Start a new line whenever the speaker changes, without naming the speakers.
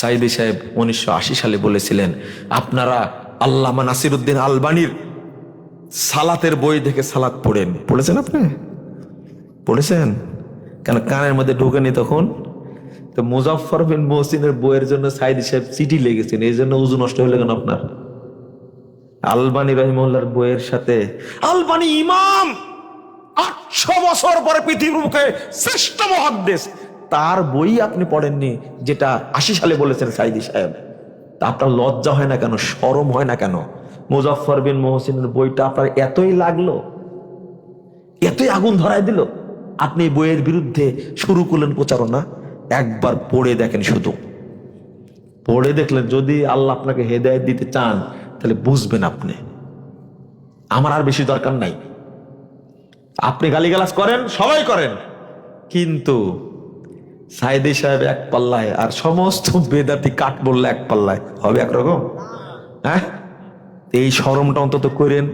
সাইদি সাহেব উনিশশো আশি সালে বলেছিলেন, আপনারা আল্লামা নাসিরুদ্দিন আলবানির সালাতের বই থেকে সালাত পড়েন। পড়েছেন আপনি? পড়েছেন? কেন, কানের মধ্যে ঢুকেনি তখন? তো মুজাফর বিন মহসিনের বইয়ের জন্য সাইদি সাহেব চিঠি লেগেছেন এই জন্য উজু নষ্ট হলে কেন আপনার? আলবানি রহিমুল্লার বইয়ের সাথে, আলবানি ইমাম আটশো বছর পরে পৃথিবীর মুখে শ্রেষ্ঠ মহাদ্দেশ তার বই আপনি পড়েননি, যেটা আশি সালে বলেছেন সাইদি সাহেব। তা আপনার লজ্জা হয় না কেন? শরম হয় না কেন? মুজফর বিন মোহসিনের বইটা আপনার এতই লাগল, এতই আগুন ধরায় দিল। আপনি বইয়ের বিরুদ্ধে শুরু করলেন প্রচারণা, একবার পড়ে দেখেন শুধু। পড়ে দেখলেন, যদি আল্লাহ আপনাকে হেদায়ত দিতে চান, তাহলে বুঝবেন আপনি। আমার আর বেশি দরকার নাই। আপনি গালিগালাজ করেন, সবাই করেন। কিন্তু সাইদি সাহেব এক পাল্লায়, আর সমস্ত বেদাতি কাঠ বললে এক পাল্লায়। হবে একরকম? হ্যাঁ? এই সরমটা অন্তত করেন।